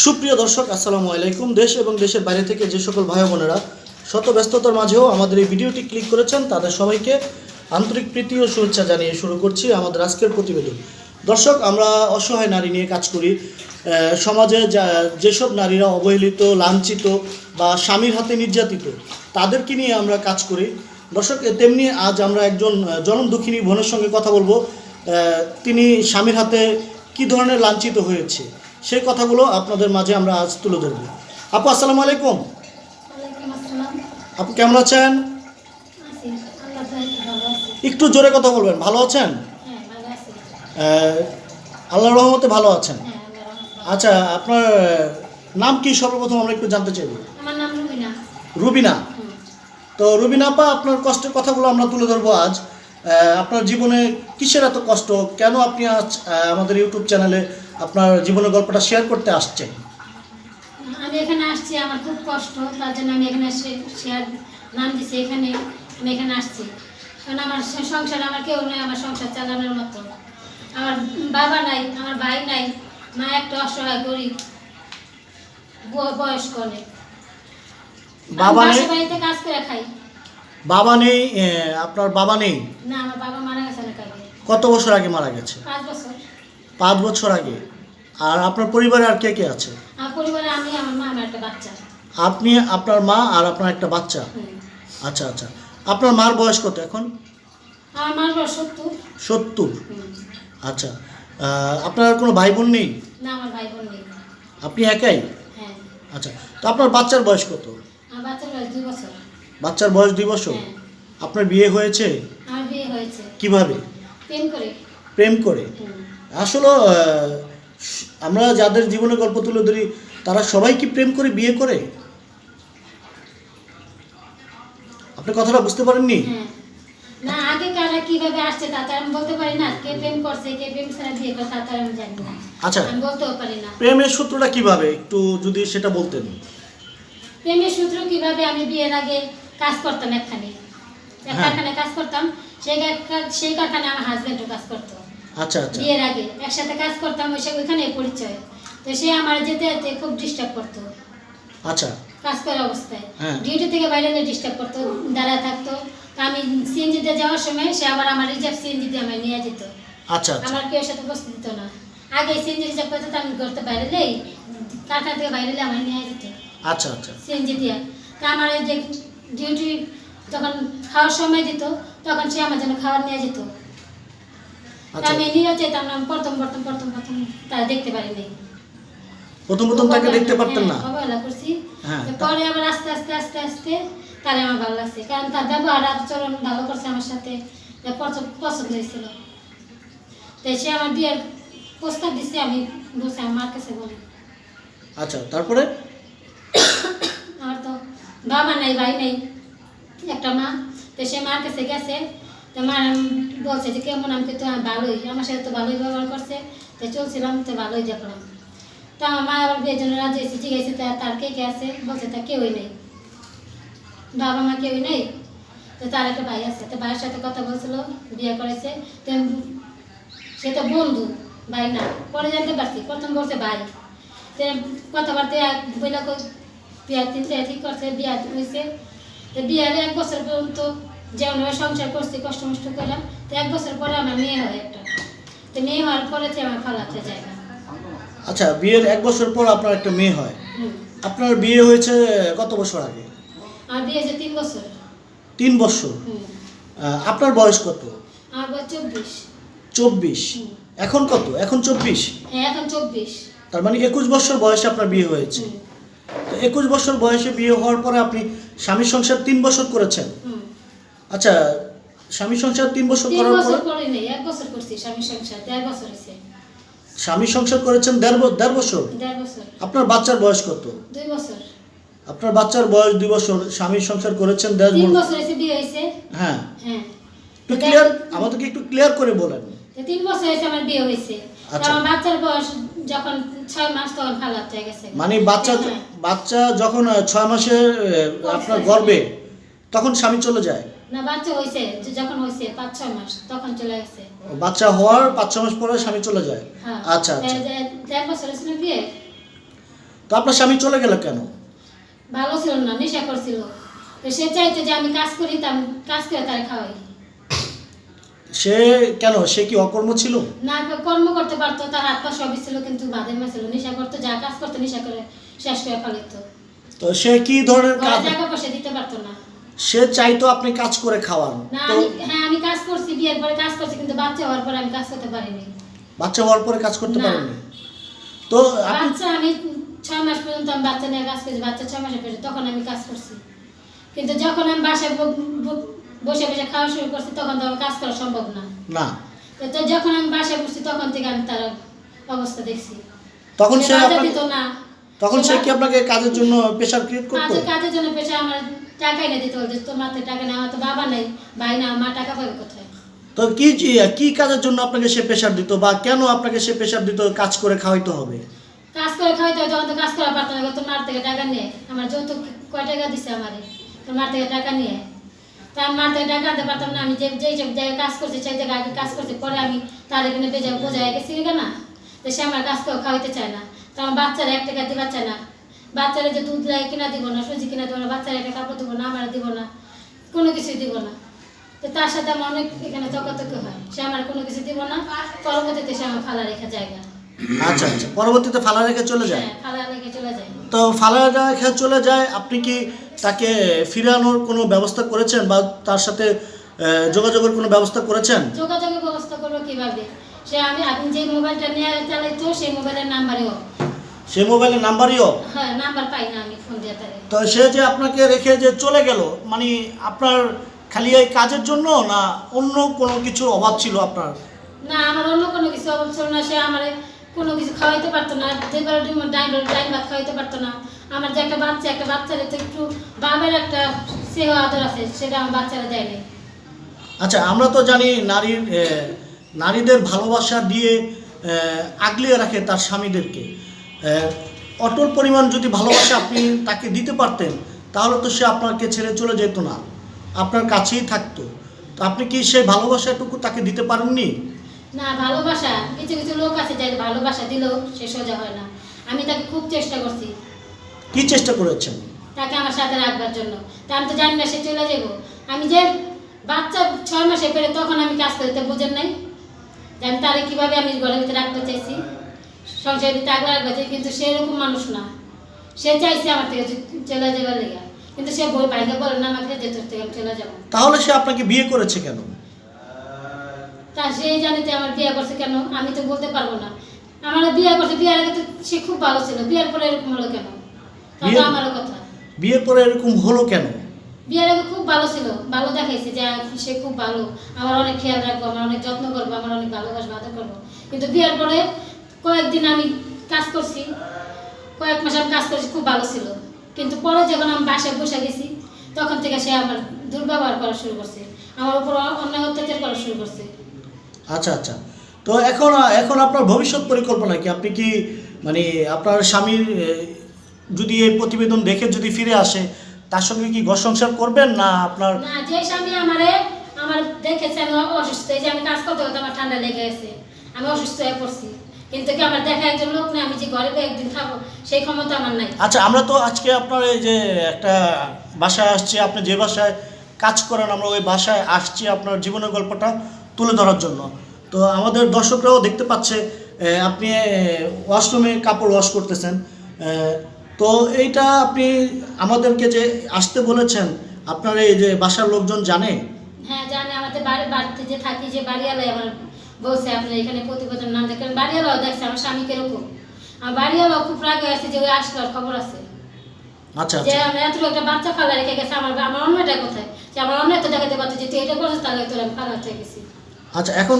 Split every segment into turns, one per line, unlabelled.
সুপ্রিয় দর্শক, আসসালামু আলাইকুম। দেশ এবং দেশের বাইরে থেকে যে সকল ভাই বোনেরা শত ব্যস্ততার মাঝেও আমাদের এই ভিডিওটি ক্লিক করেছেন, তাদের সবাইকে আন্তরিক প্রীতি ও শুভেচ্ছা জানিয়ে শুরু করছি আমাদের আজকের প্রতিবেদন। দর্শক, আমরা অসহায় নারী নিয়ে কাজ করি। সমাজে যেসব নারীরা অবহেলিত, লাঞ্ছিত বা স্বামীর হাতে নির্যাতিত, তাদেরকে নিয়ে আমরা কাজ করি। দর্শক তেমনি আজ আমরা একজন জনম দুঃখিনী বোনের সঙ্গে কথা বলব। তিনি স্বামীর হাতে কী ধরনের লাঞ্ছিত হয়েছে? সেই কথাগুলো আপনাদের মাঝে আমরা আজ তুলে ধরব। আপু আসসালামু আলাইকুম। আপু কেমন আছেন?
আল্লাহ
একটু জোরে কথা বলবেন ভালো আছেন?
হ্যাঁ
আল্লাহর রহমতে ভালো আছেন?
হ্যাঁ আল্লাহ
আচ্ছা আপনার নাম কি? সর্বপ্রথম আমরা একটু জানতে চাইব।
আমার নাম রুবিনা।
রুবিনা। তো রুবিনা আপা আপনার কষ্টের কথাগুলো আমরা তুলে ধরবো আজ। আপনার জীবনে কিসের এত কষ্ট? কেন আপনি আজ আমাদের ইউটিউব চ্যানেলে আপনার জীবনের গল্পটা শেয়ার করতে আসছেন।
আমি এখানে আসছি আমার খুব কষ্ট তার জন্য আমি এখানে শেয়ার নাম দিছি এখানে আমি এখানে আসছি। কারণ আমার সংসার আমার কেউ নেই আমার সংসার চালানোর মতো। আমার বাবা নাই আমার ভাই নাই মা একটা অসহায় গরিব বয়স্ক অনেক।
বাবা নেই?
বাড়িতে কাজ করে খাই।
বাবা নেই আপনার বাবা নেই?
না আমার বাবা মারা গেছে
কত বছর আগে মারা গেছে?
পাঁচ বছর।
পাঁচ বছর আগে? আর আপনার পরিবারে আর কে কে আছে?
আমার পরিবারে আমি আমার মা আমার একটা বাচ্চা।
আপনি আপনার মা আর আপনার একটা বাচ্চা? আচ্ছা আচ্ছা। আপনার মার বয়স কত এখন?
আমার মার বয়স সত্তর।
সত্তর? আচ্ছা। আপনার কোনো ভাই বোন নেই?
না আমার ভাই বোন নেই।
আপনি একাই?
হ্যাঁ।
আচ্ছা। তো আপনার বাচ্চার বয়স কত?
আমার বাচ্চার বয়স দুই বছর।
বাচ্চার বয়স দুই বছর?
হ্যাঁ।
আপনার বিয়ে হয়েছে?
আমার বিয়ে হয়েছে।
কীভাবে?
প্রেম করে।
প্রেম করে? আসলে আমরা যাদের জীবনের গল্প তুলে ধরি তারা সবাই কি প্রেম করে বিয়ে করে? আপনি কথাটা বুঝতে পারেননি?
হ্যাঁ। না আগে কারা কীভাবে আসছে তা আমি বলতে পারি না। কে প্রেম করছে কে প্রেম ছাড়া বিয়ে করে তা আমি জানি না।
আচ্ছা
আমি বলতেও পারি না।
প্রেমের সূত্রটা কীভাবে? একটু যদি সেটা বলতেন।
প্রেমের সূত্র কীভাবে আমি বিয়ের আগে কাজ করতাম একখানে। এক
হ্যাঁ।
কারখানায় কাজ করতাম সেই সেই কারখানায় আমার হাজব্যান্ডও কাজ করতো।
আচ্ছা আচ্ছা।
বিয়ের আগে একসাথে কাজ করতাম ওই ওইখানে পরিচয়। তো সে আমার যেতে যেতে খুব ডিস্টার্ব করতো।
আচ্ছা।
কাজ করা অবস্থায়।
হ্যাঁ।
ডিউটি থেকে বাইরে ডিস্টার্ব করতো দাঁড়ায় থাকতো। তা আমি সিএনজিতে যাওয়ার সময় সে আবার আমার রিজার্ভ আমায় নিয়ে যেত।
আচ্ছা আচ্ছা।
আমার কেউ সাথে বসতে দিত না। আগে সিএনজি রিজার্ভ করতো তো আমি করতে বাইরে নেই। কারখানা থেকে বাইরে এলে আমায় নিয়ে যেত।
আচ্ছা আচ্ছা।
সিএনজি দিয়ে। তা আমার যে ডিউটি যখন খাওয়ার সময় দিত তখন সে আমার জন্য খাবার নিয়ে যেত। আমি না প্রথম প্রথম প্রথম প্রথম তারা দেখতে পারিনি।
প্রথম প্রথম তাকে দেখতে পারতেন না?
হ্যাঁ, অবহেলা করছি। পরে আবার আস্তে আস্তে আস্তে আস্তে তারে আমার ভালো লাগছে। কারণ তার ব্যবহার আচরণ ভালো করছে আমার সাথে। পছন্দ হয়েছিল। তাই সে আমার বিয়ের প্রস্তাব দিছে আমি বসে আমার কাছে বলি।
আচ্ছা তারপরে?
আমার তো বাবা নাই ভাই নাই একটা মা। তো সে মার কাছে গেছে। মা বলছে যে, কেমন আমি তো ভালোই, আমার সাথে তো ভালোই ব্যবহার করছে। তো চলছিলাম, তো ভালোই দেখলাম। তা আমার মা আবার বিয়ের জন্য রাজি আছে তা- তার কে কে আছে? বলছে, তা কেউই নেই। বাবা মা কেউই নেই? তো তার একটা ভাই আছে, তো ভাইয়ের সাথে কথা বলছিল, বিয়ে করেছে। তো সে তো বন্ধু, ভাই না, পরে জানতে পারছি, প্রথম বলছে ভাই। তো কথাবার্তা বইলা বিয়া তিনটে ঠিক করছে, বিয়া হয়েছে। তো বিয়ার এক বছর পর্যন্ত যেমন সংসার করছি কষ্ট মষ্ট করে তো এক বছর পরে আমার মেয়ে হয় একটা। তো মেয়ে হওয়ার পরে আমার ফালাতে যায় না।
আচ্ছা বিয়ের এক বছর পর আপনার একটা মেয়ে হয়। আপনার বিয়ে হয়েছে কত বছর আগে?
আমার বিয়ে হয়েছে তিন বছর।
তিন বছর। আপনার বয়স কত?
আমার বয়স চব্বিশ।
চব্বিশ। এখন কত? এখন চব্বিশ?
হ্যাঁ এখন চব্বিশ।
তার মানে একুশ বছর বয়সে আপনার বিয়ে হয়েছে। তো একুশ বছর বয়সে বিয়ে হওয়ার পরে আপনি স্বামী সংসার তিন বছর করেছেন। আচ্ছা স্বামী সংসার তিন বছর করার পরে?
করে নেই এক বছর করছি স্বামী সংসার দেড় বছর হয়েছে।
স্বামী সংসার করেছেন দেড় দেড় বছর?
দেড় বছর।
আপনার বাচ্চার বয়স কত?
দুই বছর।
আপনার বাচ্চার বয়স দুই বছর স্বামীর সংসার করেছেন দেড়
তিন
বছর?
বছর হয়েছে বিয়ে হয়েছে।
হ্যাঁ।
হ্যাঁ।
একটু ক্লিয়ার আমাদেরকে একটু ক্লিয়ার করে বলেন।
তিন বছর হয়েছে আমার বিয়ে হয়েছে।
আচ্ছা।
আমার বাচ্চার বয়স যখন ছয় মাস তখন ফালাত হয়ে গেছে।
মানে বাচ্চা
হ্যাঁ।
বাচ্চা যখন ছয় মাসের আপনার গর্বে তখন স্বামী চলে যায়?
না বাচ্চা যখন হয়েছে পাঁচ ছয় মাস তখন চলে গেছে।
বাচ্চা হওয়ার পাঁচ ছ মাস পরে স্বামী চলে যায়?
হ্যাঁ।
আচ্ছা আচ্ছা।
দেড়- বছর বিয়ে
তো আপনার স্বামী চলে গেল কেন?
ভালো ছিল না নেশা করছিল। তো সে চাইতো যে আমি কাজ করি তা কাজ করে তারা খাওয়াই।
সে কেন? সে কি অকর্ম ছিল?
না কর্ম করতে পারতো তার হাত পা সবই ছিল কিন্তু বাদের মা ছিল নেশা করতো যা কাজ করতো নেশা করে শেষ করে ফেলিত
তো সে কি ধরনের কাজ?
টাকা পয়সা দিতে পারতো না।
সে চাইতো আপনি কাজ করে খাওয়ান।
না
তো
আমি হ্যাঁ আমি কাজ করছি বিয়ের পরে কাজ করছি কিন্তু বাচ্চা হওয়ার পরে আমি কাজ করতে পারিনি।
বাচ্চা হওয়ার পরে কাজ করতে
না।
পারেননি? তো আপনি
বাচ্চা আমি ছয় মাস পর্যন্ত আমি বাচ্চা নিয়ে কাজ করছি বাচ্চা ছয় মাসে পেটে তখন আমি কাজ করছি। কিন্তু যখন আমি বাসায় বসে বসে খাওয়া শুরু করছি তখন তো আমার কাজ করা সম্ভব না।
না।
তো তো যখন আমি বাসায় বসছি তখন থেকে আমি তার অবস্থা দেখছি।
তখন সে
বাচ্চা
আপনাকে
না।
তখন সে কি আপনাকে কাজের জন্য প্রেশার ক্রিয়েট করতো?
কাজের কাজের জন্য পেশা আমার টাকাই না দিতে বলছে তোমার তো টাকা আমার তো বাবা নেই। ভাই না মা টাকা পাবে কোথায়?
তো কি জি- কি কাজের জন্য আপনাকে সে প্রেশার দিত বা কেন আপনাকে সে প্রেশার দিত কাজ করে খাওয়াইতে হবে?
কাজ করে খাওয়াইতে হয় তখন তো কাজ করা পারতো না তোর মার থেকে টাকা নিয়ে আমার যৌতুক কয় টাকা দিছে আমারে? তোর মার থেকে টাকা নিয়ে তা আমি মার থেকে টাকা আনতে পারতাম না। আমি যে যেই সব জায়গায় কাজ করছি সেই জায়গায় আগে কাজ করছি। পরে আমি তার এখানে বেজা বোঝাই গেছি না? তো সে আমার কাজ করে খাওয়াইতে চায় না। তো আমার বাচ্চারা এক টাকা চায় না। বাচ্চারা যে দুধ লাগে কিনা দিব না সুজি কিনা দিব না বাচ্চারা একটা কাপড় দিব না আমার দিব না কোনো কিছুই দিব না। তো তার সাথে আমার অনেক এখানে তকাতকি হয়। সে আমার কোনো কিছু দিব না পরবর্তীতে সে আমার ফালা রেখা জায়গা
আচ্ছা আচ্ছা পরবর্তীতে ফালা রেখে চলে যায়?
হ্যাঁ ফালা রেখে চলে যায়।
তো ফালা রেখে চলে যায় আপনি কি তাকে ফিরানোর কোনো ব্যবস্থা করেছেন বা তার সাথে যোগাযোগের কোনো ব্যবস্থা করেছেন?
যোগাযোগের ব্যবস্থা করব কীভাবে? সে আমি আপনি যে মোবাইলটা নিয়ে চালাইতো সেই মোবাইলের নাম্বারেও
সে মোবাইলের নাম্বারইও
হ্যাঁ নাম্বার পাই না আমি ফোন দিয়ে তারে।
তো সে যে আপনাকে রেখে যে চলে গেল মানে আপনার খালি এই কাজের জন্য না অন্য কোনো কিছুর অভাব ছিল আপনার?
না আমার অন্য কোনো কিছু অভাব ছিল না সে আমার কোনো কিছু খাওয়াইতে পারতো না দুবার ডিম ডাইন ডাইন ভাত খাওয়াইতে পারতো না। আমার যে একটা বাচ্চা একটা বাচ্চারে তো একটু বাবার একটা সেহ আদর আছে সেটা আমার বাচ্চারা দেয়নি
আচ্ছা আমরা তো জানি নারীর নারীদের ভালোবাসা দিয়ে আগলিয়ে রাখে তার স্বামীদেরকে। অটল পরিমাণ যদি ভালোবাসা আপনি তাকে দিতে পারতেন তাহলে তো সে আপনাকে ছেড়ে চলে যেত না। আপনার কাছেই থাকতো। তো আপনি কি সেই ভালোবাসাটুকু তাকে দিতে পারেননি?
না ভালোবাসা। কিছু কিছু লোক আছে যাদের ভালোবাসা দিলেও সে সোজা হয় না। আমি তাকে খুব চেষ্টা করছি।
কি চেষ্টা করেছেন?
তাকে আমার সাথে রাখবার জন্য। তা আমি তো জানি না সে চলে যাব আমি যে বাচ্চা ছয় মাসে পেরে তখন আমি কাজ করতে বুঝেন নাই। যে আমি তারে কীভাবে আমি ঘরের ভিতরে রাখতে চাইছি। সংসারের ভিতরে আগলে রাখতে চাই কিন্তু সেরকম মানুষ না। সে চাইছে আমার থেকে চলে যাবার লেগে কিন্তু সে বই বাইরে বলে না আমাকে যে তোর থেকে আমি চলে যাব।
তাহলে সে আপনাকে বিয়ে করেছে কেন?
তা সেই জানিতে আমার বিয়ে করছে কেন আমি তো বলতে পারব না। আমার বিয়ে করছে বিয়ের আগে তো সে খুব ভালো ছিল বিয়ের পরে এরকম হলো কেন? তা তো
বিয়ে-
আমারও কথা।
বিয়ের পরে এরকম হলো কেন?
বিয়ের আগে খুব ভালো ছিল, ভালো দেখাইছে যে সে খুব ভালো। আমার অনেক খেয়াল রাখব, আমার অনেক যত্ন করব, আমার অনেক ভালোবাসবো, আদর করব। কিন্তু বিয়ের পরে কয়েকদিন আমি কাজ করছি, কয়েক মাস আমি কাজ করছি, খুব ভালো ছিল। কিন্তু পরে যখন আমি বাসায় বসে গেছি, তখন থেকে সে আমার দুর্ব্যবহার করা শুরু করছে, আমার উপর অন্যায় অত্যাচার করা শুরু করছে।
আচ্ছা আচ্ছা। তো এখন এখন আপনার ভবিষ্যৎ পরিকল্পনা কি? আপনি কি মানে আপনার স্বামীর যদি এই প্রতিবেদন দেখে যদি ফিরে আসে তার সঙ্গে কি ঘর সংসার করবেন না আপনার?
না যে স্বামী আমারে আমার দেখেছে আমি অসুস্থ কাজ করতে করতে আমার ঠান্ডা লেগে গেছে আমি অসুস্থ হয়ে পড়ছি। কিন্তু কি আমার দেখা একজন লোক আমি যে ঘরে একদিন খাব সেই ক্ষমতা আমার নাই।
আচ্ছা আমরা তো আজকে আপনার এই যে একটা বাসায় আসছি আপনি যে বাসায় কাজ করেন আমরা ওই বাসায় আসছি আপনার জীবনের গল্পটা তুলে ধরার জন্য। তো আমাদের দর্শকরাও দেখতে পাচ্ছে আপনি ওয়াশরুমে কাপড় ওয়াশ করতেছেন তো এইটা আপনি আমাদেরকে যে আসতে বলেছেন আপনার এই যে বাসার লোকজন জানে?
হ্যাঁ জানে। আমাদের বাড়ি বাড়িতে যে থাকি যে বাড়িওয়ালাই আমার বলছে আপনার এখানে প্রতিবেদন নাম দেখেন বাড়িওয়ালাও দেখছে আমার স্বামী কীরকম। আমার বাড়িওয়ালাও খুব রাগ আছে যে ওই খবর আছে।
আচ্ছা
যে
আচ্ছা।
এত একটা বাচ্চা ফালা রেখে গেছে আমার আমার অন্যটা কোথায়? যে আমার অন্য তো দেখাতে পারতো যে তুই এটা করছিস তাহলে তোর আমি ফালা হয়ে গেছি।
আচ্ছা এখন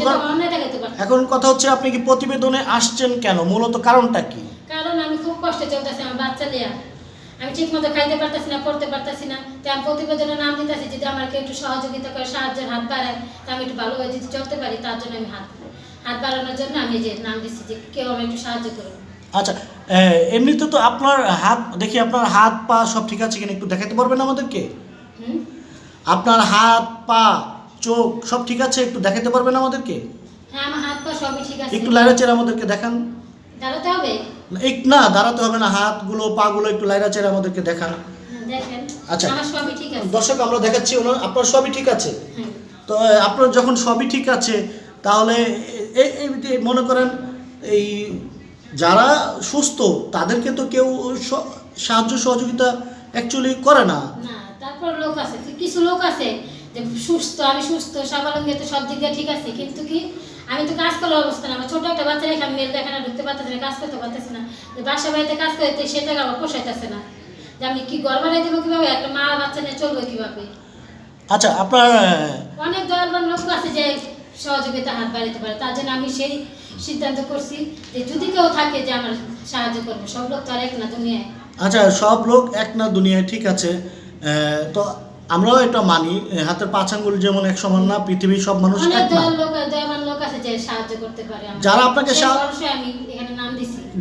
এখন কথা হচ্ছে আপনি কি প্রতিবেদনে আসছেন কেন? মূলত কারণটা কি?
কারণ আমি খুব কষ্টে চলতেছি আমার বাচ্চা লিয়া। আমি ঠিক মতো খাইতে পারতেছি না পড়তে পারতেছি না। তো আমি প্রতিবেদনের নাম দিতেছি যদি আমার কেউ একটু সহযোগিতা করে সাহায্যের হাত বাড়ায় তা আমি একটু ভালোভাবে যদি চলতে পারি তার জন্য আমি হাত হাত বাড়ানোর জন্য আমি যে নাম দিচ্ছি যে কেউ আমি একটু সাহায্য করুন
আচ্ছা এমনিতে তো আপনার হাত দেখি আপনার হাত পা সব ঠিক আছে কিনা একটু দেখাতে পারবেন আমাদেরকে? আপনার হাত পা চোখ সব ঠিক আছে একটু দেখাতে পারবেন আমাদেরকে?
হ্যাঁ আমার হাত পা সবই ঠিক আছে।
একটু লাইরাচের আমাদেরকে দেখান।
দাঁড়াতে হবে?
এই না দাঁড়াতে হবে না হাতগুলো পাগুলো একটু লাইরা চেরা আমাদেরকে দেখান।
হ্যাঁ,
আচ্ছা।
আমার ঠিক আছে।
দর্শক আমরা দেখাচ্ছি ওনার আপনার সবই ঠিক আছে?
হ্যাঁ।
তো আপনার যখন সবই ঠিক আছে তাহলে এই এই মনে করেন এই যারা সুস্থ তাদেরকে তো কেউ সাহায্য সহযোগিতা অ্যাকচুয়ালি করে না।
না তারপর লোক আছে। কিছু লোক আছে যে সুস্থ আমি সুস্থ স্বাবলম্বী তো সব দিক দিয়ে ঠিক আছে। কিন্তু কি আমি তো কাজ করার অবস্থা না। আমার ছোট একটা বাচ্চা রেখে আমি মেল দেখানা ঢুকতে পারতেছি না কাজ করতে পারতেছি না। যে বাসা বাড়িতে কাজ করতে সেটা আমার পোষাইতেছে না। যে আমি কি ঘর বাড়াই দেবো কীভাবে? একটা মা বাচ্চা নিয়ে চলবো কীভাবে?
আচ্ছা আপনার
অনেক দয়ালবান লোক আছে যে সহযোগিতা হাত বাড়াতে পারে। তার জন্য আমি সেই সিদ্ধান্ত করছি যে যদি কেউ থাকে যে আমার সাহায্য করবে। সব লোক তো আর এক না দুনিয়ায়।
আচ্ছা সব লোক এক না দুনিয়ায় ঠিক আছে। তো আমরাও এটা মানি হাতের পাঁচ আঙ্গুল যেমন এক সমান না পৃথিবীর সব মানুষ এক না। যারা আপনাকে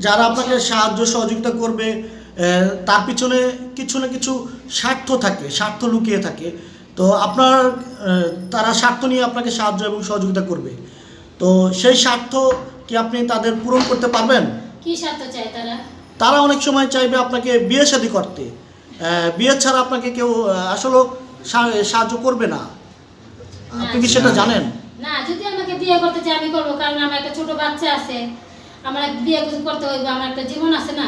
যারা আপনাকে সাহায্য সহযোগিতা করবে তার পিছনে কিছু না কিছু স্বার্থ থাকে স্বার্থ লুকিয়ে থাকে। তো আপনার তারা স্বার্থ নিয়ে আপনাকে সাহায্য এবং সহযোগিতা করবে। তো সেই স্বার্থ কি আপনি তাদের পূরণ করতে পারবেন?
কি স্বার্থ চায় তারা?
তারা অনেক সময় চাইবে আপনাকে বিয়ে শাদী করতে। বিয়ে ছাড়া আপনাকে কেউ আসলে সাহায্য করবে না। আপনি কি সেটা জানেন?
না যদি আমাকে বিয়ে করতে চাই আমি করব কারণ আমার একটা ছোট বাচ্চা আছে। আমার বিয়ে করতে হইবে আমার একটা জীবন আছে না।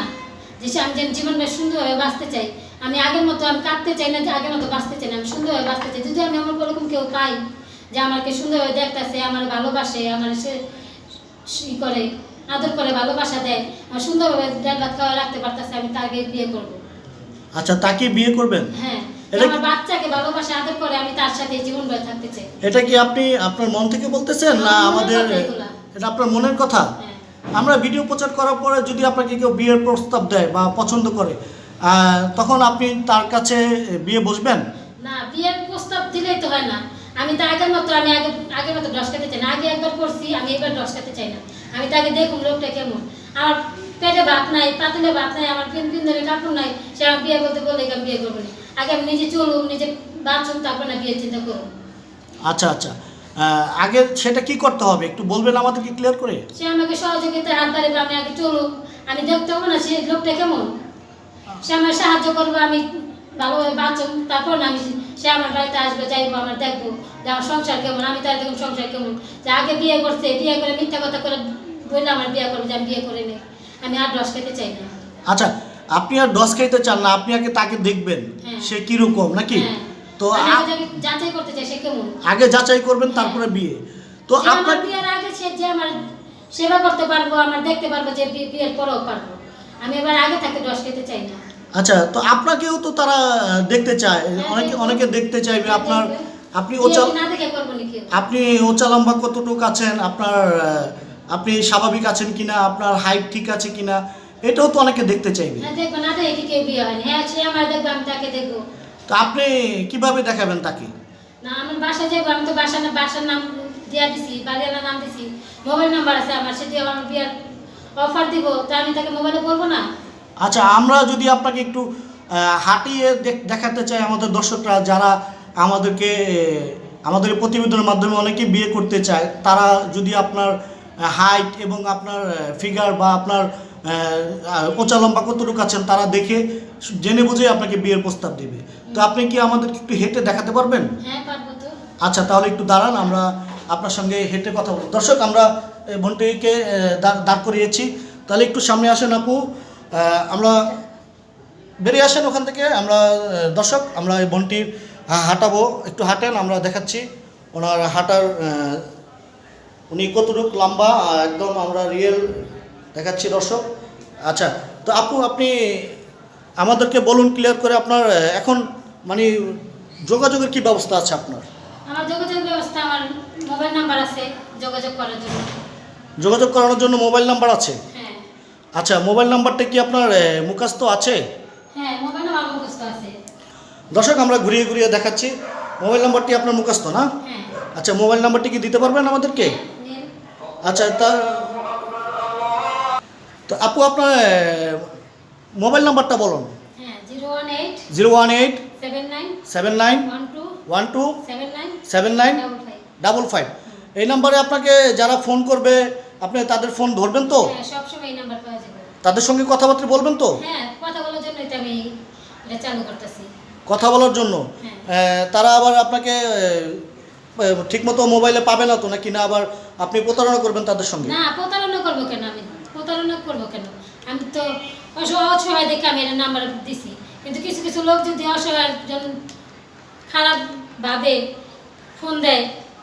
যে আমি যেন জীবনটা সুন্দরভাবে বাঁচতে চাই। আমি আগের মতো আমি কাঁদতে চাই না যে আগের মতো বাঁচতে চাই না আমি সুন্দরভাবে বাঁচতে চাই। যদি আমি আমার ওরকম কেউ পাই যে আমাকে সুন্দরভাবে দেখতেছে আমার ভালোবাসে আমার সে করে আদর করে ভালোবাসা দেয় আমার সুন্দরভাবে ডাল ভাত খাওয়া রাখতে পারতেছে আমি তাকে বিয়ে করব।
আচ্ছা তাকে বিয়ে করবেন?
হ্যাঁ
এটা
আমার
কি-
বাচ্চাকে ভালোবাসা আদর করে আমি তার সাথে জীবন ভরে থাকতে চাই।
এটা কি আপনি আপনার মন থেকে বলতেছেন না আমাদের এটা আপনার মনের কথা?
হ্যাঁ।
আমরা ভিডিও প্রচার করার পরে যদি আপনাকে কেউ বিয়ের প্রস্তাব দেয় বা পছন্দ করে তখন আপনি তার কাছে বিয়ে বসবেন?
না বিয়ের প্রস্তাব দিলেই তো হয় না। আমি তো আগের মতো আমি আগে আগের মতো ডস খেতে চাই না। আগে একবার করছি আমি এবার ডস খেতে চাই না। আমি তাকে দেখুন লোকটা কেমন। আমার পেটে ভাত নাই পাতলে ভাত নাই আমার পিন পিন ধরে কাপড় নাই সে আমার বিয়ে করতে বললে আমি বিয়ে করব না। আগে আমি নিজে চলুন নিজে বাঁচুন তারপর না বিয়ের চিন্তা করুন
আচ্ছা আচ্ছা। আগে সেটা কি করতে হবে? একটু বলবেন আমাদেরকে ক্লিয়ার করে।
সে আমাকে সহযোগিতার হাত বাড়িবে আমি আগে চলুন আমি দেখতে হব না সে লোকটা কেমন? সে আমার সাহায্য করবে আমি ভালোভাবে বাঁচুন তারপর না আমি সে আমার বাড়িতে আসবে যাইবো আমার দেখব যে আমার সংসার কেমন আমি তার দেখুন সংসার কেমন। যে আগে বিয়ে করছে বিয়ে করে মিথ্যা কথা করে বললে আমার বিয়ে করবে যে আমি বিয়ে করে নেই আমি আর রস খেতে চাই না।
আচ্ছা আপনি আর ডস খাইতে চান না আপনি আগে তাকে দেখবেন
হ্যাঁ।
সে কীরকম নাকি?
হ্যাঁ।
তো
আগে যাচাই করতে চাই সে কেমন?
আগে যাচাই করবেন তারপরে বিয়ে। তো আপনার
বিয়ের আগে সে যে আমার সেবা করতে পারব আমার দেখতে পারব যে বিয়ের পরেও পারব। আমি এবার আগে থাকতে রস খেতে চাই না।
আচ্ছা তো আপনাকেও তো তারা দেখতে চায়।
হ্যাঁ,
অনেকে অনেকে দেখতে চাইবে
হ্যাঁ,
আপনার আপনি
বিয়ে
ওচা
কি না দেখে করব নাকি?
আপনি ওচা লম্বা কতটুকু আছেন? আপনার আপনি স্বাভাবিক আছেন কিনা আপনার হাইট ঠিক আছে কিনা এটাও তো অনেকে দেখতে চাইবে।
হ্যাঁ আমি
তো আপনি কীভাবে দেখাবেন তাকে?
না আমার বাসা যাব আমি তো বাসা বাসার নাম দিয়া দিছি বাড়িওয়ালার নাম দিছি। মোবাইল নাম্বার আছে আমার সেটি আমার বিয়ার অফার দিব তা আমি তাকে মোবাইলে বলব না?
আচ্ছা আমরা যদি আপনাকে একটু হাঁটিয়ে দেখাতে চাই আমাদের দর্শকরা যারা আমাদেরকে আমাদের প্রতিবেদনের মাধ্যমে অনেকে বিয়ে করতে চায় তারা যদি আপনার হাইট এবং আপনার ফিগার বা আপনার উঁচা লম্বা কতটুকু আছেন তারা দেখে জেনে বুঝে আপনাকে বিয়ের প্রস্তাব দেবে। তো আপনি কি আমাদেরকে একটু হেঁটে দেখাতে পারবেন?
হ্যাঁ
আচ্ছা তাহলে একটু দাঁড়ান আমরা আপনার সঙ্গে হেঁটে কথা বলব। দর্শক আমরা এই বোনটিকে দাঁড় দাঁড় করিয়েছি। তাহলে একটু সামনে আসেন আপু। আমরা বেরিয়ে আসেন ওখান থেকে। আমরা দর্শক আমরা এই বোনটির হাঁটাবো। একটু হাঁটেন আমরা দেখাচ্ছি। ওনার হাঁটার উনি কতটুকু লম্বা একদম আমরা রিয়েল দেখাচ্ছি দর্শক। আচ্ছা তো আপু আপনি আমাদেরকে বলুন ক্লিয়ার করে আপনার এখন মানে যোগাযোগের কি ব্যবস্থা আছে আপনার?
আমার যোগাযোগ ব্যবস্থা আমার মোবাইল নাম্বার আছে যোগাযোগ করার জন্য।
যোগাযোগ করানোর জন্য মোবাইল নাম্বার আছে?
হ্যাঁ।
আচ্ছা মোবাইল নাম্বারটা কি আপনার আহ, মুখস্থ আছে?
হ্যাঁ মোবাইল নাম্বার মুখস্থ আছে।
দর্শক আমরা ঘুরিয়ে ঘুরিয়ে দেখাচ্ছি। মোবাইল নাম্বারটি আপনার মুখস্থ না?
হ্যাঁ।
আচ্ছা মোবাইল নাম্বারটি কি দিতে পারবেন আমাদেরকে?
নিন।
আচ্ছা তা তো আপু আপনার মোবাইল নাম্বারটা বলুন।
হ্যাঁ zero one eight seven nine one two seven nine double five.
এই নাম্বারে আপনাকে যারা ফোন করবে আপনি তাদের ফোন ধরবেন তো?
হ্যাঁ
তাদের সঙ্গে কথাবার্তা বলবেন তো?
হ্যাঁ কথা বলার জন্য।
তারা আবার আপনাকে ঠিকমতো মোবাইলে পাবে না তো? নাকি না আবার আপনি প্রতারণা করবেন তাদের সঙ্গে?
না প্রতারণা করব কেন আমি? প্রতারণা করব কেন? আমি তো অসহায় দেখে আমি এটা নাম্বার দিছি। কিন্তু কিছু কিছু লোক যদি অসহায় খারাপ ভাবে ফোন দেয়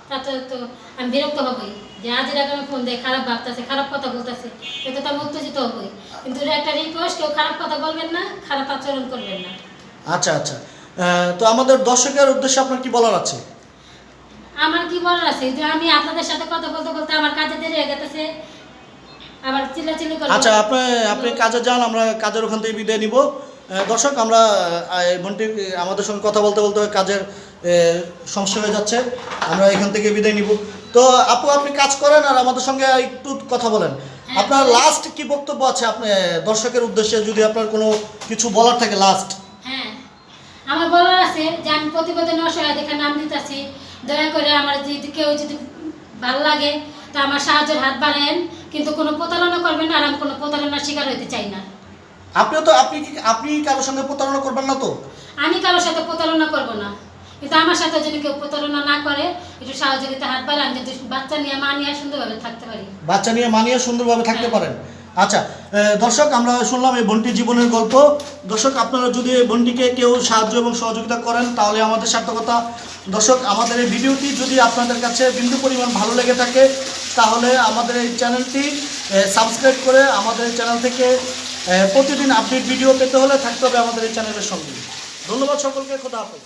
তাতে তো আমি বিরক্ত হবই। যে আজ এরকম ফোন দেয় খারাপ ভাবতেছে খারাপ কথা বলতেছে তাতে তো আমি উত্তেজিত হবই। কিন্তু একটা রিকোয়েস্ট কেউ খারাপ কথা বলবেন না খারাপ আচরণ করবেন না।
আচ্ছা আচ্ছা। তো আমাদের দর্শকের উদ্দেশ্যে আপনার কি বলার আছে?
আমার কি বলার আছে? যে আমি আপনাদের সাথে কথা বলতে বলতে আমার কাজে দেরি হয়ে গেছে আবার চিল্লাচিল্লি করব।
আচ্ছা আপনি আপনি কাজে যান আমরা কাজের ওখান থেকে বিদায় নিব। দর্শক আমরা বোনটি আমাদের সঙ্গে কথা বলতে বলতে কাজের সমস্যা হয়ে যাচ্ছে। আমরা এখান থেকে বিদায় নিব। তো আপু আপনি কাজ করেন আর আমাদের সঙ্গে একটু কথা বলেন।
হ্যাঁ,
আপনার লাস্ট কি বক্তব্য আছে? আপনি দর্শকের উদ্দেশ্যে যদি আপনার কোনো কিছু বলার থাকে লাস্ট
হ্যাঁ। আমার বলার আছে যে আমি প্রতিবেদনে অসহায় দেখে নাম দিতেছি। দয়া করে আমার যদি কেউ যদি ভালো লাগে তা আমার সাহায্যের হাত বাড়ায়েন। কিন্তু কোনো প্রতারণা করবেন না আর আমি কোনো প্রতারণার শিকার হতে চাই না।
আপনিও তো আপনি কি আপনি কারোর সঙ্গে প্রতারণা করবেন না তো?
আমি কারোর সাথে প্রতারণা করব না। কিন্তু আমার সাথে যদি কেউ প্রতারণা না করে একটু সহযোগিতা হাত আমি যদি বাচ্চা নিয়ে মা নিয়ে সুন্দরভাবে থাকতে পারি।
বাচ্চা নিয়ে মানিয়ে সুন্দরভাবে থাকতে
হ্যাঁ।
পারেন। আচ্ছা দর্শক আমরা শুনলাম এই বোনটির জীবনের গল্প। দর্শক আপনারা যদি এই বোনটিকে কেউ সাহায্য এবং সহযোগিতা করেন তাহলে আমাদের সার্থকতা দর্শক, আমাদের এই ভিডিওটি যদি আপনাদের কাছে বিন্দু পরিমাণ ভালো লেগে থাকে, তাহলে আমাদের এই চ্যানেলটি সাবস্ক্রাইব করে আমাদের চ্যানেল থেকে প্রতিদিন আপডেট ভিডিও পেতে হলে থাকতে হবে আমাদের এই চ্যানেলের সঙ্গে। ধন্যবাদ সকলকে, খোদা হাফেজ।